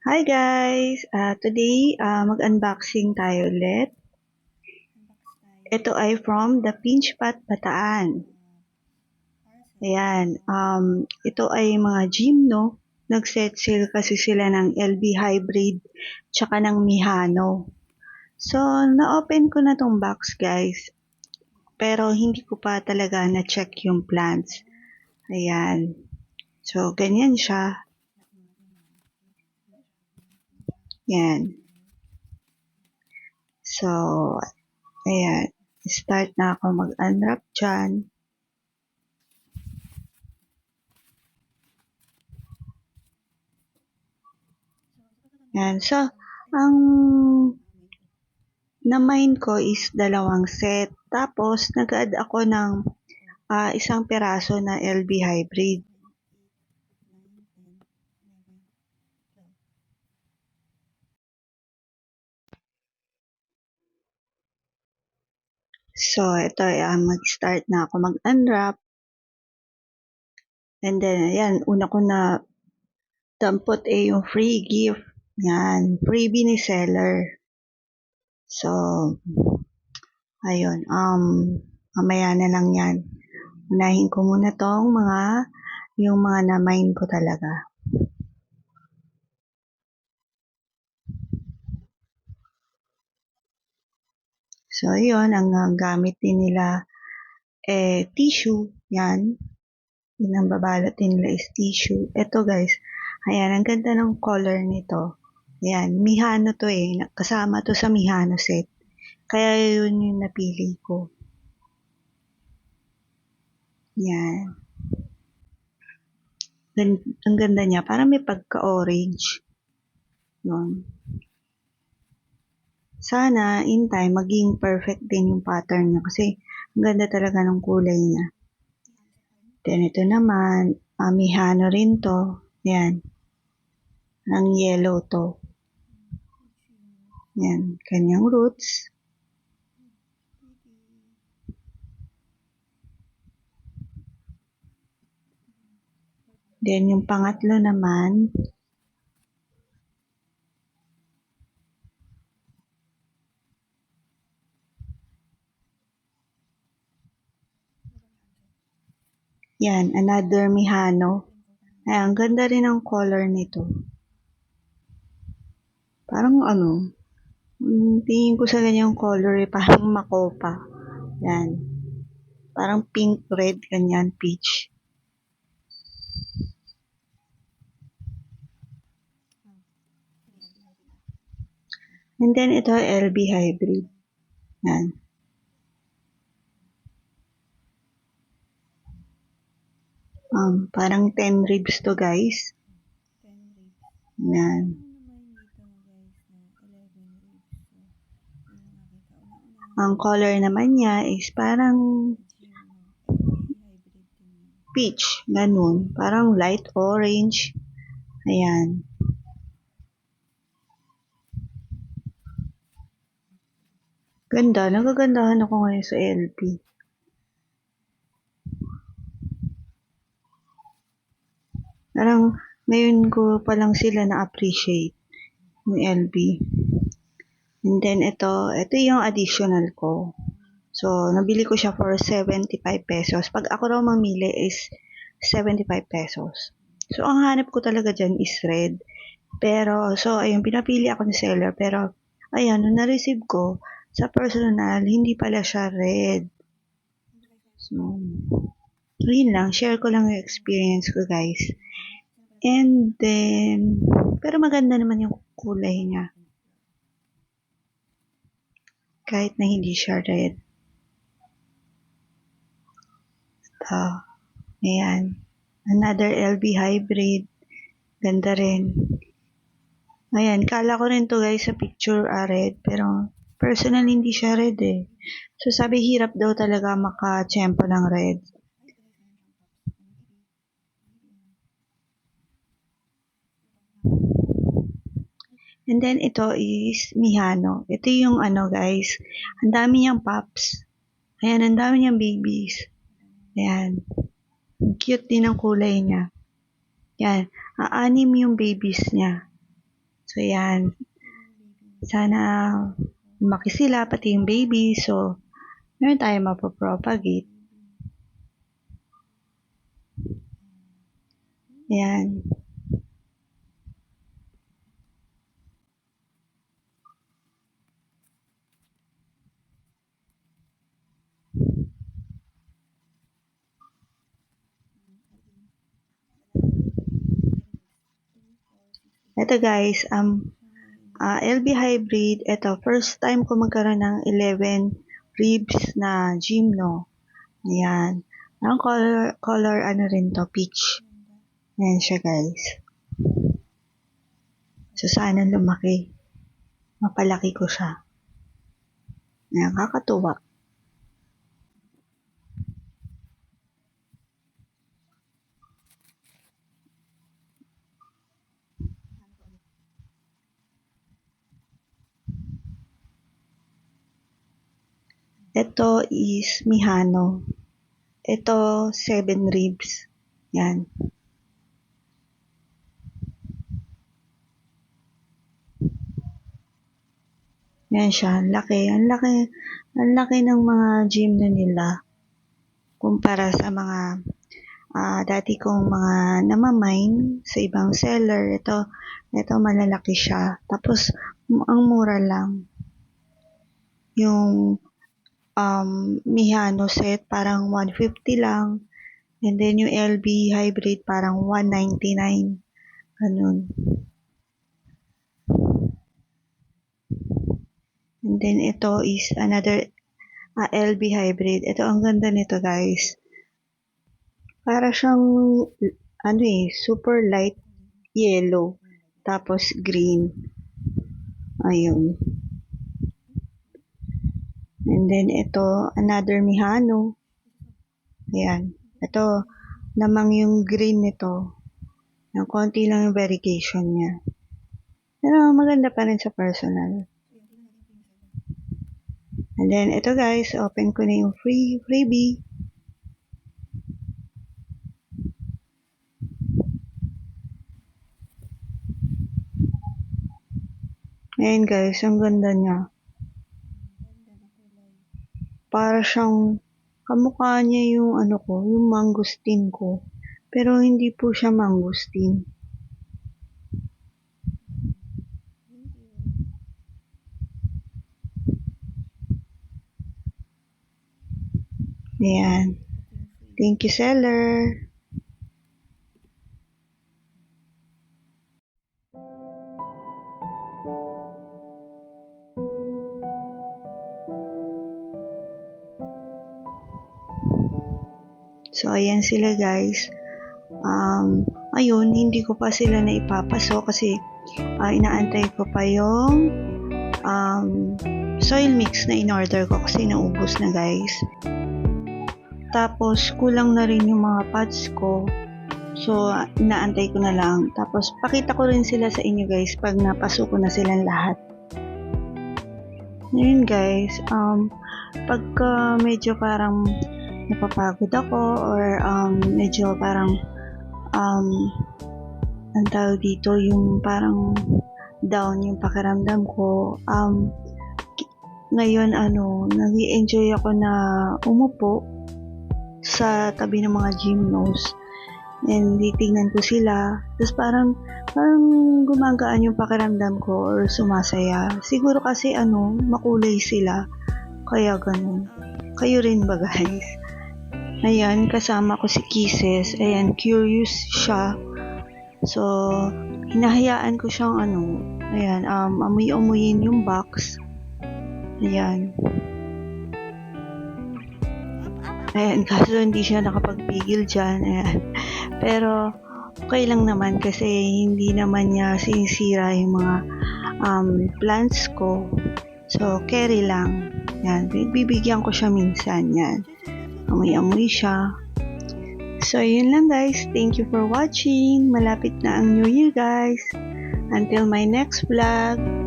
Hi guys! Ah, today, ah, mag-unboxing tayo ulit. Ito ay from The Pinch Pot Bataan. Ayan, um, ito ay mga gym, no? Nag-set sale kasi sila ng LB Hybrid tsaka ng Mihano. So, na-open ko na tong box guys. Pero hindi ko pa talaga na-check yung plans. Ayan. So, ganyan siya. Yan. So, ayan. Start na ako mag-unwrap dyan. Yan. So, ang na-mine ko is dalawang set. Tapos, nag-add ako ng ah, isang peraso na LB Hybrid. So, ito, uh, mag-start na ako mag-unwrap. And then, ayan, una ko na dampot eh yung free gift. Yan, freebie ni seller. So, ayun, um, mamaya na lang yan. Unahin ko muna tong mga, yung mga na-mine ko talaga. So, yun, ang, ang gamit din nila, eh, tissue, yan. Yun ang babalot din nila is tissue. Ito guys, ayan, ang ganda ng color nito. Ayan, Mihano to eh. Kasama to sa Mihano set. Kaya yun yung napili ko. Yan. Ang ganda niya. Parang may pagka-orange. Yun. Sana in time maging perfect din yung pattern niya kasi ang ganda talaga ng kulay niya. Then ito naman, uh, Mihano rin to. Yan. Ang yellow to. Yan, kanyang roots. Then yung pangatlo naman, yan, another Mihano. Ay, ang ganda rin ang color nito. Parang ano, mm, tingin ko sa ganyang color eh, parang makopa. Yan. Parang pink, red, ganyan, peach. And then ito LB hybrid. Yan. Um, parang 10 ribs to guys. Yan. Ang color naman niya is parang peach, ganun. Parang light orange. Ayan. Ganda. Nagagandahan ako ngayon sa LP. Parang ngayon ko pa lang sila na-appreciate yung LB. And then ito, ito yung additional ko. So, nabili ko siya for 75 pesos. Pag ako raw mamili is 75 pesos. So, ang hanap ko talaga dyan is red. Pero, so, ayun, pinapili ako ni seller. Pero, ayan, nung na-receive ko, sa personal, hindi pala siya red. So, yun lang. Share ko lang yung experience ko, guys. And then, pero maganda naman yung kulay niya. Kahit na hindi siya red. Ito. Ayan. Another LB hybrid. Ganda rin. Ayan. Kala ko rin to guys sa picture ah, red. Pero personal hindi siya red eh. So sabi hirap daw talaga maka-tsempo ng red. And then ito is Mihano. Ito yung ano guys, ang dami niyang pups. Ayan, ang dami niyang babies. Ayan. Cute din ang kulay niya. Yan, aanim yung babies niya. So, yan. Sana lumaki sila, pati yung baby. So, meron tayo mapapropagate. Yan. Ito guys, um, ah, LB Hybrid, ito, first time ko magkaroon ng 11 ribs na gymno. Ayan. Ang color, color ano rin to, peach. Ayan siya guys. So, sana lumaki. Mapalaki ko siya. Ayan, kakatuwa. Ito is Mihano. Ito, seven ribs. Yan. Yan siya. Ang laki. Ang laki. Ang laki ng mga gym na nila. Kumpara sa mga ah, dati kong mga namamine sa ibang seller. Ito, ito malalaki siya. Tapos, ang mura lang. Yung um, Mihano set, parang 150 lang. And then yung LB hybrid, parang 199. Ganun. And then ito is another ah, LB hybrid. Ito ang ganda nito guys. Para siyang ano eh, super light yellow. Tapos green. Ayun. And then ito, another Mihano. Ayan. Ito, namang yung green nito. Yung konti lang yung variegation niya. Pero maganda pa rin sa personal. And then, ito guys, open ko na yung free freebie. Ayan guys, ang ganda niya. Para siyang, kamukha niya yung ano ko, yung mangustin ko. Pero hindi po siya mangustin. Ayan. Thank you, seller. So, ayan sila guys. Um, ayun, hindi ko pa sila na ipapaso kasi ah, inaantay ko pa yung um, soil mix na in-order ko kasi naubos na guys. Tapos, kulang na rin yung mga pots ko. So, inaantay ko na lang. Tapos, pakita ko rin sila sa inyo guys pag napaso ko na silang lahat. Ngayon guys, um, pagka medyo parang napapagod ako or um, medyo parang um, ang tawag dito yung parang down yung pakiramdam ko. Um, ngayon ano nag enjoy ako na umupo sa tabi ng mga gymnos and titingnan ko sila. Tapos parang parang gumagaan yung pakiramdam ko or sumasaya. Siguro kasi ano makulay sila. Kaya ganun. Kayo rin ba guys Ayan, kasama ko si Kisses. Ayan, curious siya. So, hinahayaan ko siyang ano, ayan, um, amoy-amoyin yung box. Ayan. Ayan, kaso hindi siya nakapagpigil dyan. Ayan. Pero, okay lang naman kasi hindi naman niya sinisira yung mga um, plants ko. So, carry lang. Yan, bibigyan ko siya minsan. Yan amoy-amoy siya. So, yun lang guys. Thank you for watching. Malapit na ang New Year guys. Until my next vlog.